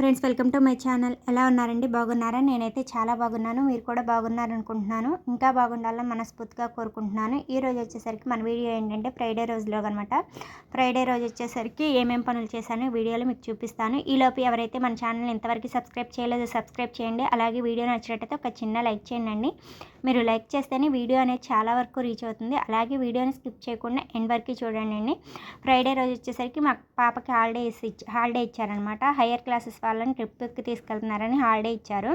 Friends welcome to my channel. ఎలా ఉన్నారండి? బాగున్నారా? నేనైతే చాలా బాగున్నాను. మీరు కూడా బాగున్నారు అనుకుంటున్నాను ఇంకా బాగుండాలని మనస్ఫూర్తిగా కోరుకుంటున్నాను. ఈ రోజు వచ్చేసరికి మన వీడియో ఏంటంటే ఫ్రైడే రోజులో అనమాట ఫ్రైడే రోజు వచ్చేసరికి ఏమేం పనులు చేశాను వీడియోలో మీకు చూపిస్తాను. ఈలోపు ఎవరైతే మన ఛానల్ ఇంతవరకు సబ్స్క్రైబ్ చేయలేదో సబ్స్క్రైబ్ చేయండి. అలాగే వీడియో నచ్చినట్టయితే ఒక చిన్న లైక్ చేయండి. మీరు లైక్ చేస్తేనే వీడియో అనేది చాలా వరకు రీచ్ అవుతుంది. అలాగే వీడియోని స్కిప్ చేయకుండా ఎండ్ వరకు చూడండి. ఫ్రైడే రోజు వచ్చేసరికి మా పాపకి హాలిడే ఇచ్చి హాలిడే ఇచ్చారనమాట హయ్యర్ క్లాసెస్ వాళ్ళని ట్రిప్కి తీసుకెళ్తున్నారని హాలిడే ఇచ్చారు.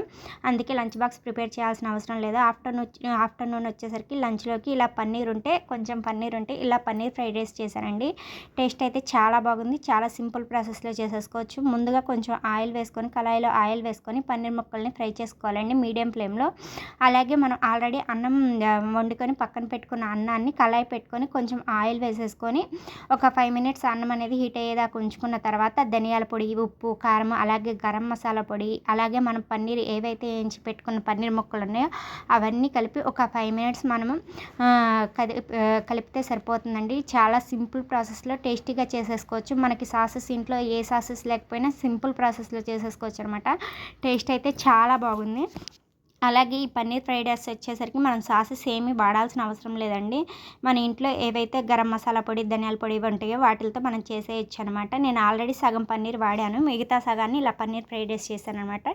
అందుకే లంచ్ బాక్స్ ప్రిపేర్ చేయాల్సిన అవసరం లేదు. ఆఫ్టర్నూన్ ఆఫ్టర్నూన్ వచ్చేసరికి లంచ్లోకి ఇలా పన్నీర్ ఉంటే కొంచెం పన్నీర్ ఉంటే ఇలా పన్నీర్ ఫ్రైడ్ రైస్ చేశారండి టేస్ట్ అయితే చాలా బాగుంది. చాలా సింపుల్ ప్రాసెస్లో చేసేసుకోవచ్చు. ముందుగా కొంచెం ఆయిల్ వేసుకొని కళాయిలో ఆయిల్ వేసుకొని పన్నీర్ ముక్కల్ని ఫ్రై చేసుకోవాలండి మీడియం ఫ్లేమ్లో అలాగే మనం ఆల్రెడీ అన్నం వండుకొని పక్కన పెట్టుకున్న అన్నాన్ని కళాయి పెట్టుకొని కొంచెం ఆయిల్ వేసేసుకొని ఒక ఫైవ్ మినిట్స్ అన్నం అనేది హీట్ అయ్యేదాకా ఉంచుకున్న తర్వాత ధనియాల పొడి ఉప్పు కారం అలాగే గరం మసాలా పొడి అలాగే మనం పన్నీర్ ఏవైతే వేయించి పెట్టుకున్న పన్నీర్ ముక్కలు ఉన్నాయో అవన్నీ కలిపి ఒక ఫైవ్ మినిట్స్ మనము కలిపితే సరిపోతుందండి. చాలా సింపుల్ ప్రాసెస్లో టేస్టీగా చేసేసుకోవచ్చు. మనకి సాసెస్ ఇంట్లో ఏ సాసెస్ లేకపోయినా సింపుల్ ప్రాసెస్లో చేసేసుకోవచ్చు అనమాట టేస్ట్ అయితే చాలా బాగుంది. అలాగే ఈ పన్నీర్ ఫ్రైడ్ రైస్ వచ్చేసరికి మనం సాసెస్ ఏమీ వాడాల్సిన అవసరం లేదండి. మన ఇంట్లో ఏవైతే గరం మసాలా పొడి ధనియాల పొడి ఉంటాయో వాటితో మనం చేసేయచ్చు అనమాట నేను ఆల్రెడీ సగం పన్నీర్ వాడాను. మిగతా సగాన్ని ఇలా పన్నీర్ ఫ్రైడ్ రైస్ చేశాను అనమాట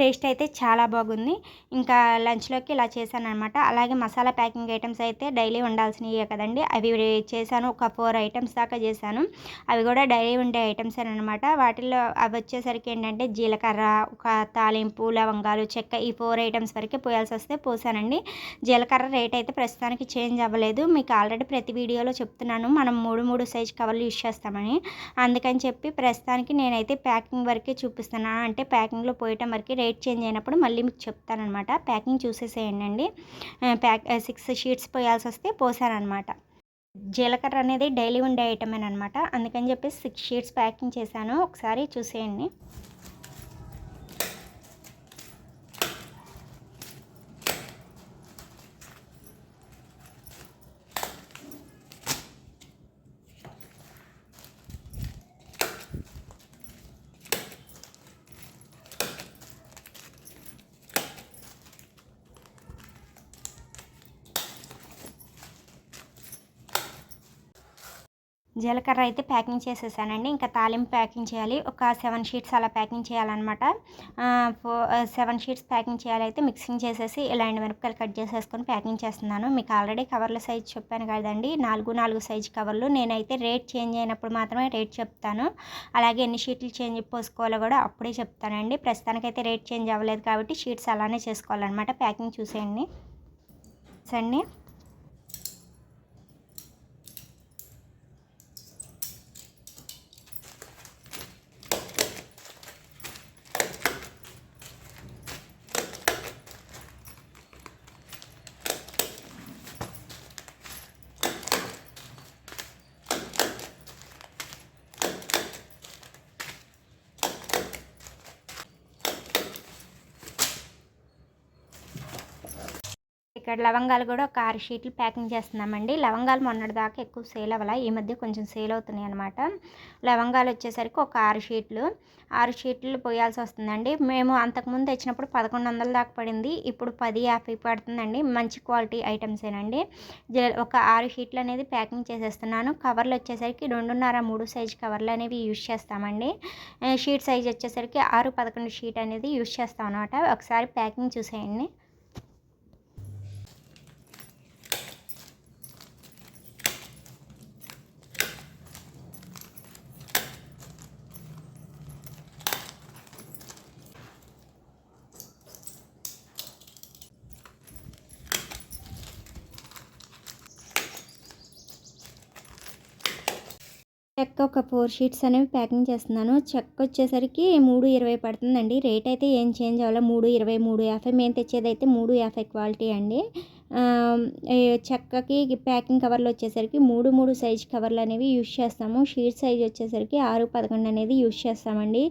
టేస్ట్ అయితే చాలా బాగుంది. ఇంకా లంచ్లోకి ఇలా చేశాను అనమాట అలాగే మసాలా ప్యాకింగ్ ఐటమ్స్ అయితే డైలీ ఉండాల్సినవి కదండి. అవి చేశాను. ఒక ఫోర్ ఐటమ్స్ దాకా చేశాను. అవి కూడా డైలీ ఉండే ఐటమ్స్ అనమాట వాటిల్లో అవి వచ్చేసరికి ఏంటంటే జీలకర్ర ఒక తాలింపు లవంగాలు చెక్క ఈ ఫోర్ ఐటమ్స్ గ్రామ్స్ వరకే పోయాల్సి వస్తే పోసానండి. జీలకర్ర రేట్ అయితే ప్రస్తుతానికి చేంజ్ అవ్వలేదు. మీకు ఆల్రెడీ ప్రతి వీడియోలో చెప్తున్నాను. మనం మూడు మూడు సైజ్ కవర్లు యూస్ చేస్తామని. అందుకని చెప్పి ప్రస్తుతానికి నేనైతే ప్యాకింగ్ వరకే చూపిస్తున్నాను అంటే ప్యాకింగ్లో పోయటం వరకు రేట్ చేంజ్ అయినప్పుడు మళ్ళీ మీకు చెప్తానమాట ప్యాకింగ్ చూసేసేయండి అండి. ప్యాక్ సిక్స్ షీట్స్ పోయాల్సి వస్తే పోసానమాట జీలకర్ర అనేది డైలీ ఉండే ఐటమేనమాట అందుకని చెప్పి సిక్స్ షీట్స్ ప్యాకింగ్ చేశాను. ఒకసారి చూసేయండి. జీలకర్ర అయితే ప్యాకింగ్ చేసేసానండి. ఇంకా తాలింపు ప్యాకింగ్ చేయాలి. ఒక సెవెన్ షీట్స్ అలా ప్యాకింగ్ చేయాలన్నమాట. సెవెన్ షీట్స్ ప్యాకింగ్ చేయాలి అయితే మిక్సింగ్ చేసేసి ఇలాంటి మిరపకాయలు కట్ చేసేసుకొని ప్యాకింగ్ చేస్తున్నాను. మీకు ఆల్రెడీ కవర్ల సైజ్ చెప్పాను కదండి. నాలుగు నాలుగు సైజ్ కవర్లు. నేనైతే రేట్ చేంజ్ అయినప్పుడు మాత్రమే రేట్ చెప్తాను. అలాగే ఎన్ని షీట్లు చేంజ్ పోసుకోవాలో కూడా అప్పుడే చెప్తానండి. ప్రస్తుతానికైతే రేట్ చేంజ్ అవ్వలేదు కాబట్టి షీట్స్ అలానే చేసుకోవాలన్నమాట. ప్యాకింగ్ చూసేయండి. సండి ఇక్కడ లవంగాలు కూడా ఒక ఆరు షీట్లు ప్యాకింగ్ చేస్తున్నామండి. లవంగాలు మొన్నటి దాకా ఎక్కువ సేల్ అవ్వాల. ఈ మధ్య కొంచెం సేల్ అవుతున్నాయి అనమాట లవంగాలు వచ్చేసరికి ఒక ఆరు షీట్లు. ఆరు షీట్లు పోయాల్సి వస్తుందండి. మేము అంతకుముందు తెచ్చినప్పుడు పదకొండు వందల దాకా పడింది. ఇప్పుడు పది యాభై పడుతుందండి. మంచి క్వాలిటీ ఐటమ్సేనండి ఒక ఆరు షీట్లు అనేది ప్యాకింగ్ చేసేస్తున్నాను. కవర్లు వచ్చేసరికి రెండున్నర మూడు సైజు కవర్లు అనేవి యూజ్ చేస్తామండి. షీట్ సైజ్ వచ్చేసరికి ఆరు పదకొండు షీట్ అనేది యూజ్ చేస్తాం అనమాట ఒకసారి ప్యాకింగ్ చూసేయండి. చెక్క ఒక ఫోర్ షీట్స్ అనేవి ప్యాకింగ్ చేస్తున్నాను. చెక్క వచ్చేసరికి మూడు ఇరవై పడుతుందండి. రేట్ అయితే ఏం చేంజ్ అవ్వాలి? మూడు ఇరవై మూడు యాభై. మేము తెచ్చేది అయితే మూడు యాభై క్వాలిటీ అండి. చెక్కకి ప్యాకింగ్ కవర్లు వచ్చేసరికి మూడు మూడు సైజ్ కవర్లు అనేవి యూజ్ చేస్తాము. షీట్ సైజ్ వచ్చేసరికి ఆరు పదకొండు అనేది యూజ్ చేస్తామండి.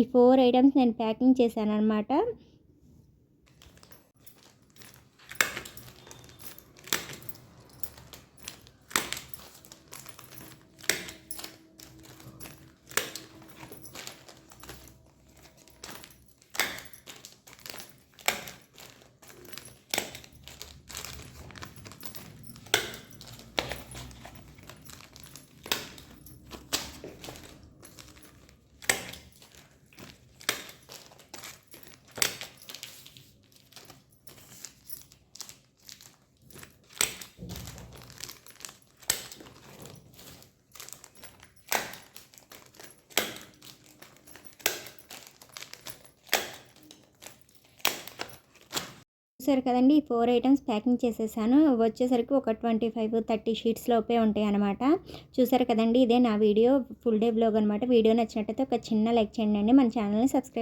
ఈ ఫోర్ ఐటమ్స్ నేను ప్యాకింగ్ చేశాను అనమాట చూసారు కదండి ఈ ఫోర్ ఐటమ్స్ ప్యాకింగ్ చేసేసాను. వచ్చేసరికి ఒక ట్వంటీ ఫైవ్ థర్టీ షీట్స్ లోపే ఉంటాయి అనమాట చూసారు కదండి ఇదే నా వీడియో ఫుల్ డే బ్లాగ్ అనమాట వీడియో నచ్చినట్టయితే ఒక చిన్న లైక్ చేయండి మన ఛానల్ని సబ్స్క్రైబ్